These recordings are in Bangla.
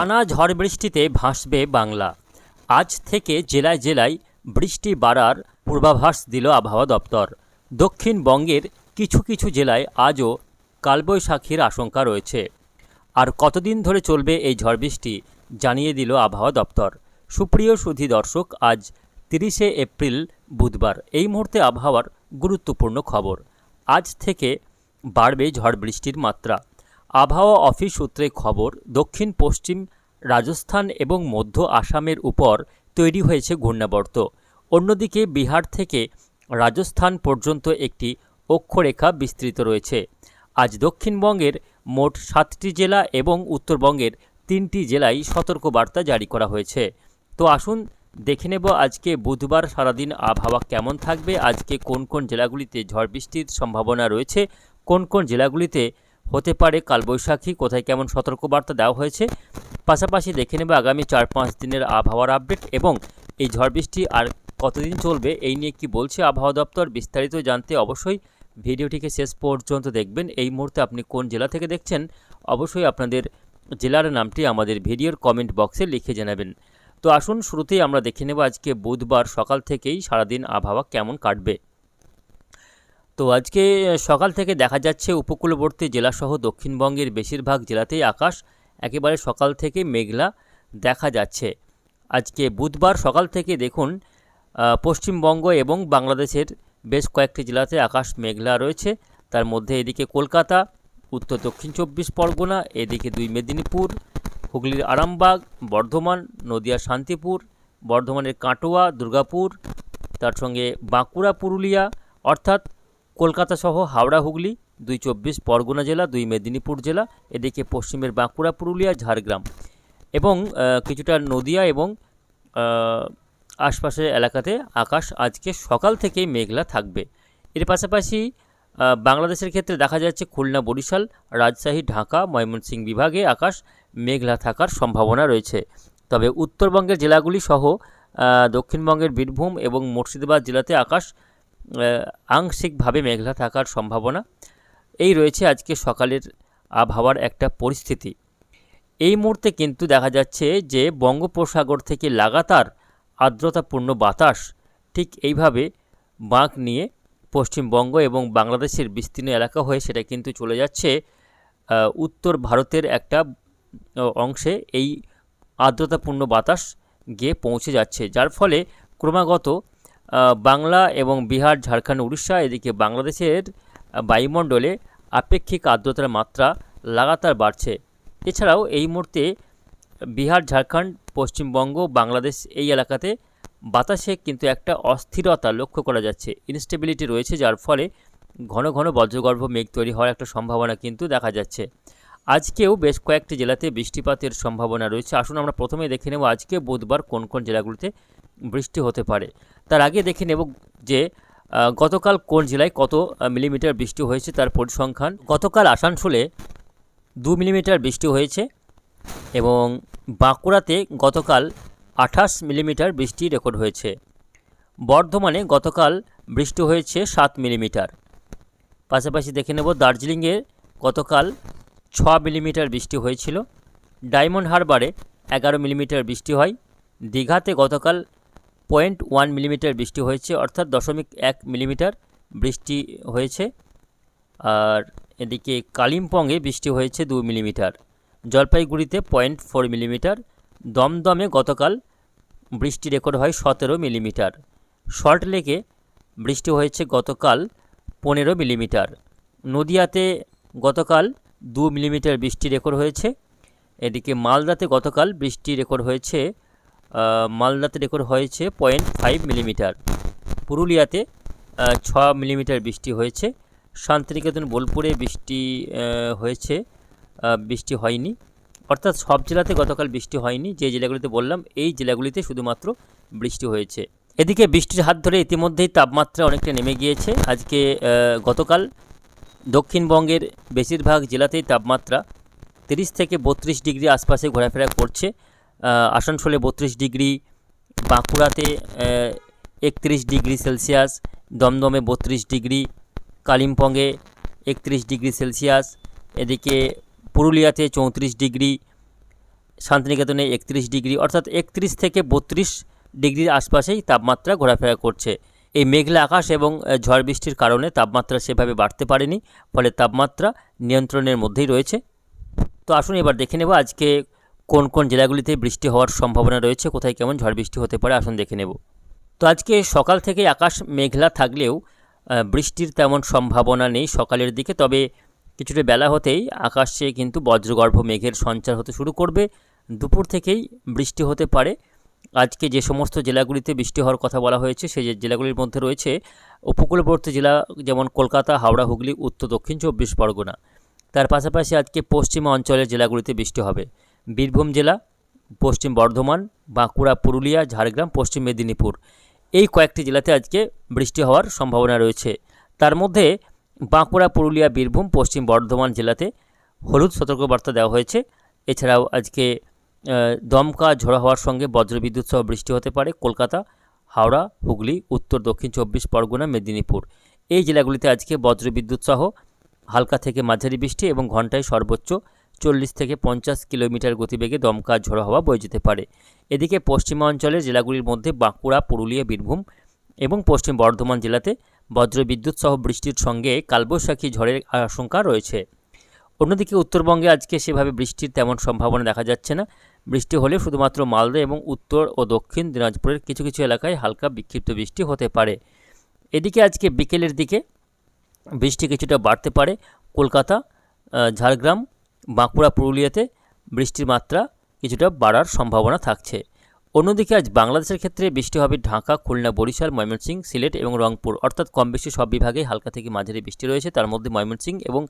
টানা ঝড় বৃষ্টিতে ভাসবে বাংলা। আজ থেকে জেলায় জেলায় বৃষ্টি বাড়ার পূর্বাভাস দিল আবহাওয়া দপ্তর। দক্ষিণবঙ্গের কিছু কিছু জেলায় আজও কালবৈশাখীর আশঙ্কা রয়েছে। আর কতদিন ধরে চলবে এই ঝড় বৃষ্টি জানিয়ে দিল আবহাওয়া দপ্তর। সুপ্রিয় সুধী দর্শক, আজ তিরিশে এপ্রিল বুধবার। এই মুহূর্তে আবহাওয়ার গুরুত্বপূর্ণ খবর। আজ থেকে বাড়বে ঝড় বৃষ্টির মাত্রা। আবহাওয়া অফিস সূত্রে খবর, দক্ষিণ, পশ্চিম, রাজস্থান এবং মধ্য আসামের উপর তৈরি হয়েছে ঘূর্ণাবর্ত। অন্যদিকে বিহার থেকে রাজস্থান পর্যন্ত একটি অক্ষরেখা বিস্তৃত রয়েছে। আজ দক্ষিণবঙ্গের মোট সাতটি জেলা এবং উত্তরবঙ্গের তিনটি জেলায় সতর্কবার্তা জারি করা হয়েছে। তো আসুন দেখে নেব আজকে বুধবার সারাদিন আবহাওয়া কেমন থাকবে, আজকে কোন কোন জেলাগুলিতে ঝড় বৃষ্টির সম্ভাবনা রয়েছে, কোন কোন জেলাগুলিতে হতে পারে কালবৈশাখী, কোথায় কেমন সতর্কবার্তা দেওয়া হয়েছে, পাশাপাশি দেখে নেব আগামী চার পাঁচ দিনের আবহাওয়ার আপডেট এবং এই ঝড় বৃষ্টি আর কতদিন চলবে এই নিয়ে কি বলছে আবহাওয়া দপ্তর বিস্তারিত জানতে অবশ্যই ভিডিওটিকে শেষ পর্যন্ত দেখবেন। এই মুহূর্তে আপনি কোন জেলা থেকে দেখছেন অবশ্যই আপনাদের জেলার নামটি আমাদের ভিডিওর কমেন্ট বক্সে লিখে জানাবেন। তো আসুন শুরুতেই আমরা দেখে নেব আজকে বুধবার সকাল থেকেই সারাদিন আবহাওয়া কেমন কাটবে। তো আজকে সকাল থেকে দেখা যাচ্ছে উপকূলবর্তী জেলাসহ দক্ষিণবঙ্গের বেশিরভাগ জেলাতেই আকাশ একেবারে সকাল থেকে মেঘলা দেখা যাচ্ছে। আজকে বুধবার সকাল থেকে দেখুন পশ্চিমবঙ্গ এবং বাংলাদেশের বেশ কয়েকটি জেলাতে আকাশ মেঘলা রয়েছে। তার মধ্যে এদিকে কলকাতা, উত্তর দক্ষিণ চব্বিশ পরগনা, এদিকে দুই মেদিনীপুর, হুগলির আরামবাগ, বর্ধমান নদিয়ার শান্তিপুর, বর্ধমানের কাটোয়া, দুর্গাপুর, তার সঙ্গে বাঁকুড়া, পুরুলিয়া, অর্থাৎ কলকাতা সহ হাওড়া, হুগলি, দুই চব্বিশ, পরগনা জেলা, দুই মেদিনীপুর জেলা, এদিকে পশ্চিমের বাঁকুড়া, পুরুলিয়া, ঝাড়গ্রাম এবং কিছুটা নদিয়া এবং আশপাশের এলাকাতে আকাশ আজকে সকাল থেকেই মেঘলা থাকবে। এর পাশাপাশি বাংলাদেশের ক্ষেত্রে দেখা যাচ্ছে খুলনা, বরিশাল, রাজশাহী, ঢাকা, ময়মনসিংহ বিভাগে আকাশ মেঘলা থাকার সম্ভাবনা রয়েছে। তবে উত্তরবঙ্গের জেলাগুলি সহ দক্ষিণবঙ্গের বীরভূম এবং মুর্শিদাবাদ জেলাতে আকাশ আংশিকভাবে মেঘলা থাকার সম্ভাবনা। এই রয়েছে আজকে সকালের আবহাওয়ার একটা পরিস্থিতি। এই মুহূর্তে কিন্তু দেখা যাচ্ছে যে বঙ্গোপসাগর থেকে লাগাতার আর্দ্রতাপূর্ণ বাতাস ঠিক এইভাবে বাঁক নিয়ে পশ্চিমবঙ্গ এবং বাংলাদেশের বিস্তীর্ণ এলাকা হয়ে সেটা কিন্তু চলে যাচ্ছে। উত্তর ভারতের একটা অংশে এই আর্দ্রতাপূর্ণ বাতাস গিয়ে পৌঁছে যাচ্ছে। যার ফলে ক্রমাগত বাংলা এবং বিহার, ঝাড়খণ্ড, উড়িষ্যা, এদিকে বাংলাদেশের বায়ুমণ্ডলে আপেক্ষিক আর্দ্রতার মাত্রা লাগাতার বাড়ছে। এছাড়াও এই মুহূর্তে বিহার, ঝাড়খণ্ড, পশ্চিমবঙ্গ, বাংলাদেশ এই এলাকাতে বাতাসে কিন্তু একটা অস্থিরতা লক্ষ্য করা যাচ্ছে। ইনস্টেবিলিটি রয়েছে, যার ফলে ঘন ঘন বজ্রগর্ভ মেঘ তৈরি হওয়ার একটা সম্ভাবনা কিন্তু দেখা যাচ্ছে। আজকেও বেশ কয়েকটি জেলাতে বৃষ্টিপাতের সম্ভাবনা রয়েছে। আসুন আমরা প্রথমে দেখে নেব আজকে বুধবার কোন কোন জেলাগুলিতে বৃষ্টি হতে পারে। তার আগে দেখে নেব যে গতকাল কোন জেলায় কত মিলিমিটার বৃষ্টি হয়েছে তার পরিসংখ্যান। গতকাল আসানসোলে দু মিলিমিটার বৃষ্টি হয়েছে এবং বাঁকুড়াতে গতকাল আঠাশ মিলিমিটার বৃষ্টি রেকর্ড হয়েছে। বর্ধমানে গতকাল বৃষ্টি হয়েছে সাত মিলিমিটার। পাশাপাশি দেখে নেব দার্জিলিংয়ে গতকাল ছ মিলিমিটার বৃষ্টি হয়েছিল। ডায়মন্ড হারবারে এগারো মিলিমিটার বৃষ্টি হয়। দীঘাতে গতকাল পয়েন্ট ওয়ান মিলিমিটার বৃষ্টি হয়েছে, অর্থাৎ দশমিক এক মিলিমিটার বৃষ্টি হয়েছে। আর এদিকে কালিম্পংয়ে বৃষ্টি হয়েছে দু মিলিমিটার। জলপাইগুড়িতে পয়েন্ট ফোর মিলিমিটার। দমদমে গতকাল বৃষ্টি রেকর্ড হয় সতেরো মিলিমিটার। সল্ট লেকে বৃষ্টি হয়েছে গতকাল পনেরো মিলিমিটার। নদিয়াতে গতকাল দু মিলিমিটার বৃষ্টি রেকর্ড হয়েছে। এদিকে মালদাতে গতকাল বৃষ্টি রেকর্ড হয়েছে মালদাতে রেকর্ড হয়েছে পয়েন্ট ফাইভ মিলিমিটার পুরুলিয়াতে ছ মিলিমিটার বৃষ্টি হয়েছে। শান্তিনিকেতন, বোলপুরে বৃষ্টি হয়েছে। বৃষ্টি হয়নি। অর্থাৎ সব জেলাতে গতকাল বৃষ্টি হয়নি। যে জেলাগুলিতে বললাম, এই জেলাগুলিতে শুধুমাত্র বৃষ্টি হয়েছে। এদিকে বৃষ্টির হাত ধরে ইতিমধ্যেই তাপমাত্রা অনেকটা নেমে গিয়েছে। আজকে গতকাল দক্ষিণবঙ্গের বেশিরভাগ জেলাতেই তাপমাত্রা তিরিশ থেকে বত্রিশ ডিগ্রি আশপাশে ঘোরাফেরা করছে। আসানসোলে বত্রিশ ডিগ্রি, বাঁকুড়াতে একত্রিশ ডিগ্রি সেলসিয়াস, দমদমে বত্রিশ ডিগ্রি, কালিম্পংয়ে একত্রিশ ডিগ্রি সেলসিয়াস, এদিকে পুরুলিয়াতে চৌত্রিশ ডিগ্রি, শান্তিনিকেতনে একত্রিশ ডিগ্রি, অর্থাৎ একত্রিশ থেকে বত্রিশ ডিগ্রির আশপাশেই তাপমাত্রা ঘোরাফেরা করছে। এই মেঘলা আকাশ এবং ঝড় বৃষ্টির কারণে তাপমাত্রা সেভাবে বাড়তে পারেনি, ফলে তাপমাত্রা নিয়ন্ত্রণের মধ্যেই রয়েছে। তো আসুন এবার দেখে নেব আজকে কোন কোন জেলাগুলিতে বৃষ্টি হওয়ার সম্ভাবনা রয়েছে, কোথায় কেমন ঝড় বৃষ্টি হতে পারে, আসুন দেখে নেব। তো আজকে সকাল থেকে আকাশ মেঘলা থাকলেও বৃষ্টির তেমন সম্ভাবনা নেই সকালের দিকে, তবে কিছুটা বেলা হতেই আকাশে কিন্তু বজ্রগর্ভ মেঘের সঞ্চার হতে শুরু করবে। দুপুর থেকেই বৃষ্টি হতে পারে। আজকে যে সমস্ত জেলাগুলিতে বৃষ্টি হওয়ার কথা বলা হয়েছে, সেই জেলাগুলির মধ্যে রয়েছে, উপকূলবর্তী জেলা যেমন কলকাতা, হাওড়া, হুগলি, উত্তর, দক্ষিণ, চব্বিশ পরগনা। তার পাশাপাশি আজকে পশ্চিমা অঞ্চলের জেলাগুলিতে বৃষ্টি হবে। বীরভূম জেলা, পশ্চিম বর্ধমান, বাঁকুড়া, পুরুলিয়া, ঝাড়গ্রাম, পশ্চিম মেদিনীপুর। এই কয়েকটি জেলাতে আজকে বৃষ্টি হওয়ার সম্ভাবনা রয়েছে। তার মধ্যে বাঁকুড়া, পুরুলিয়া, বীরভূম, পশ্চিম বর্ধমান জেলাতে হলুদ সতর্কবার্তা দেওয়া হয়েছে। এছাড়াও আজকে দমকা, ঝোড়ো হওয়ার সঙ্গে বজ্রবিদ্যুৎ সহ বৃষ্টি হতে পারে কলকাতা, হাওড়া, হুগলি, উত্তর, দক্ষিণ চব্বিশ পরগনা, মেদিনীপুর। এই জেলাগুলিতে আজকে বজ্রবিদ্যুৎ সহ হালকা থেকে মাঝারি বৃষ্টি এবং ঘন্টায় সর্বোচ্চ চল্লিশ থেকে পঞ্চাশ কিলোমিটার গতিবেগে দমকা ঝোড়ো হওয়া বয়ে যেতে পারে। এদিকে পশ্চিমাঞ্চলের জেলাগুলির মধ্যে বাঁকুড়া, পুরুলিয়া, বীরভূম এবং পশ্চিম বর্ধমান জেলাতে বজ্রবিদ্যুৎ সহ বৃষ্টির সঙ্গে কালবৈশাখী ঝড়ের আশঙ্কা রয়েছে। অন্যদিকে উত্তরবঙ্গে আজকে সেভাবে বৃষ্টির তেমন সম্ভাবনা দেখা যাচ্ছে না। বৃষ্টি হলে শুধুমাত্র মালদা এবং উত্তর ও দক্ষিণ দিনাজপুরের কিছু কিছু এলাকায় হালকা বিক্ষিপ্ত বৃষ্টি হতে পারে। এদিকে আজকে বিকেলের দিকে বৃষ্টি কিছুটা বাড়তে পারে। কলকাতা ঝাড়গ্রাম বাঁকুড়া, পুরুলিয়াতে বৃষ্টির মাত্রা কিছুটা বাড়ার সম্ভাবনা থাকছে। অন্যদিকে আজ বাংলাদেশের ক্ষেত্রে বৃষ্টি হবে ঢাকা, খুলনা, বরিশাল ময়মনসিংহ সিলেট এবং রংপুর। অর্থাৎ কম বেশি সব বিভাগে হালকা থেকে মাঝারি বৃষ্টি রয়েছে। তার মধ্যে ময়মনসিংহ এবং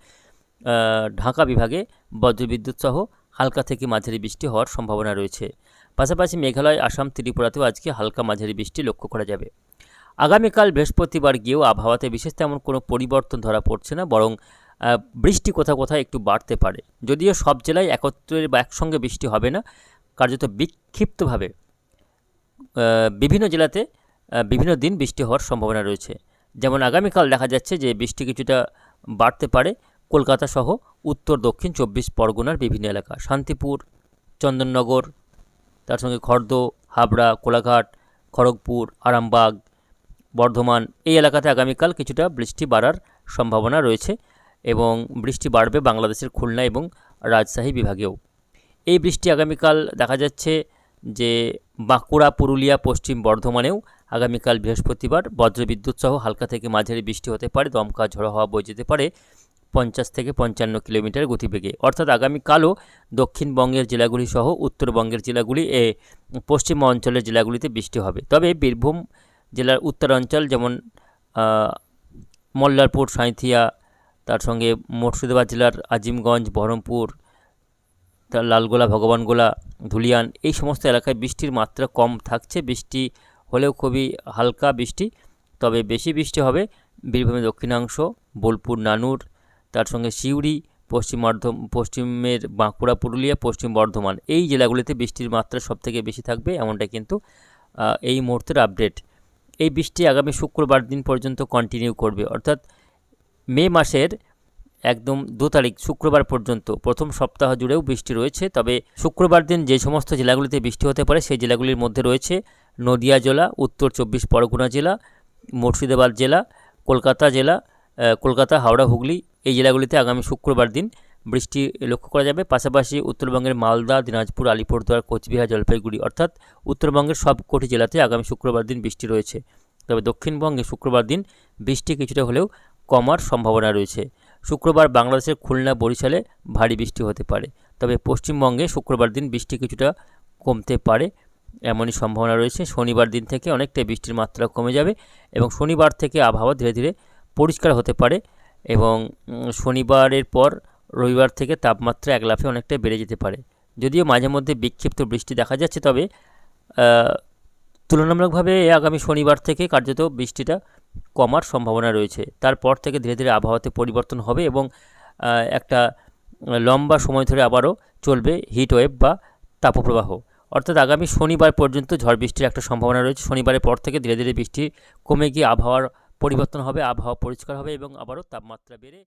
ঢাকা বিভাগে বজ্রবিদ্যুৎ সহ হালকা থেকে মাঝারি বৃষ্টি হওয়ার সম্ভাবনা রয়েছে। পাশাপাশি মেঘালয়, আসাম, ত্রিপুরাতেও আজকে হালকা মাঝারি বৃষ্টি লক্ষ্য করা যাবে। আগামীকাল বৃহস্পতিবার গিয়েও আবহাওয়াতে বিশেষ তেমন কোনো পরিবর্তন ধরা পড়ছে না, বরং বৃষ্টি কোথাও কোথাও একটু বাড়তে পারে। যদিও সব জেলায় একত্রে বা একসঙ্গে বৃষ্টি হবে না, কার্যত বিক্ষিপ্তভাবে। বিভিন্ন জেলাতে বিভিন্ন দিন বৃষ্টি হওয়ার সম্ভাবনা রয়েছে। যেমন আগামীকাল দেখা যাচ্ছে যে বৃষ্টি কিছুটা বাড়তে পারে কলকাতা সহ উত্তর, দক্ষিণ চব্বিশ পরগনার বিভিন্ন এলাকা। শান্তিপুর, চন্দননগর, তার সঙ্গে খর্দ, হাবড়া, কোলাঘাট, খড়গপুর, আরামবাগ, বর্ধমান এই এলাকাতে আগামীকাল কিছুটা বৃষ্টি বাড়ার সম্ভাবনা রয়েছে। এবং বৃষ্টি বাড়বে বাংলাদেশের খুলনা এবং রাজশাহী বিভাগেও। এই বৃষ্টি আগামীকাল দেখা যাচ্ছে যে বাঁকুড়া, পুরুলিয়া, পশ্চিম বর্ধমানেও আগামীকাল বৃহস্পতিবার বজ্রবিদ্যুৎ সহ হালকা থেকে মাঝারি বৃষ্টি হতে পারে, দমকা ঝড়ো হওয়া বয়ে যেতে পারে পঞ্চাশ থেকে পঞ্চান্ন কিলোমিটার গতিবেগে। অর্থাৎ আগামীকালও দক্ষিণবঙ্গের জেলাগুলি সহ উত্তরবঙ্গের জেলাগুলি, এ পশ্চিম অঞ্চলের জেলাগুলিতে বৃষ্টি হবে। তবে বীরভূম জেলার উত্তরাঞ্চল যেমন মল্লারপুর, সাঁইথিয়া তার সঙ্গে মুর্শিদাবাদ জেলার আজিমগঞ্জ, বহরমপুর, তার লালগোলা, ভগবানগোলা, ধুলিয়ান এই সমস্ত এলাকায় বৃষ্টির মাত্রা কম থাকছে। বৃষ্টি হলেও খুবই হালকা বৃষ্টি, তবে বেশি বৃষ্টি হবে বীরভূমের দক্ষিণাংশ, বোলপুর, নানুর, তার সঙ্গে সিউড়ি, পশ্চিম বর্ধম পশ্চিমের বাঁকুড়া, পুরুলিয়া, পশ্চিম বর্ধমান। এই জেলাগুলিতে বৃষ্টির মাত্রা সবথেকে বেশি থাকবে এমনটা কিন্তু এই মুহূর্তের আপডেট এই বৃষ্টি আগামী শুক্রবার দিন পর্যন্ত কন্টিনিউ করবে, অর্থাৎ মে মাসের একদম দু তারিখ শুক্রবার পর্যন্ত প্রথম সপ্তাহ জুড়েও বৃষ্টি রয়েছে। তবে শুক্রবার দিন যে সমস্ত জেলাগুলিতে বৃষ্টি হতে পারে, সেই জেলাগুলির মধ্যে রয়েছে নদিয়া জেলা, উত্তর চব্বিশ পরগনা জেলা, মুর্শিদাবাদ জেলা, কলকাতা জেলা কলকাতা, হাওড়া, হুগলি এই জেলাগুলিতে আগামী শুক্রবার দিন বৃষ্টি লক্ষ্য করা যাবে। পাশাপাশি উত্তরবঙ্গের মালদা, দিনাজপুর, আলিপুরদুয়ার, কোচবিহার, জলপাইগুড়ি অর্থাৎ উত্তরবঙ্গের সব কোটি জেলাতে আগামী শুক্রবার দিন বৃষ্টি রয়েছে। তবে দক্ষিণবঙ্গে শুক্রবার দিন বৃষ্টি কিছুটা হলেও কমার সম্ভাবনা রয়েছে। শুক্রবার বাংলাদেশের খুলনা বরিশালে ভারী বৃষ্টি হতে পারে। তবে পশ্চিমবঙ্গে শুক্রবার দিন বৃষ্টি কিছুটা কমতে পারে, এমনই সম্ভাবনা রয়েছে। শনিবার দিন থেকে অনেকটাই বৃষ্টির মাত্রা কমে যাবে এবং শনিবার থেকে আবহাওয়া ধীরে ধীরে পরিষ্কার হতে পারে এবং শনিবারের পর রবিবার থেকে তাপমাত্রা এক লাফে অনেকটাই বেড়ে যেতে পারে। যদিও মাঝে মধ্যে বিক্ষিপ্ত বৃষ্টি দেখা যাচ্ছে, তবে তুলনামূলকভাবে আগামী শনিবার থেকে কার্যত বৃষ্টিটা কমার সম্ভাবনা রয়েছে। তারপর থেকে ধীরে ধীরে আবহাওয়াতে পরিবর্তন হবে এবং একটা লম্বা সময় ধরে আবারও চলবে হিট ওয়েভ বা তাপপ্রবাহ। অর্থাৎ আগামী শনিবার পর্যন্ত ঝড় বৃষ্টির একটা সম্ভাবনা রয়েছে। শনিবারের পর থেকে ধীরে ধীরে বৃষ্টি কমে গিয়ে আবহাওয়ার পরিবর্তন হবে, আবহাওয়া পরিষ্কার হবে এবং আবারও তাপমাত্রা বেড়ে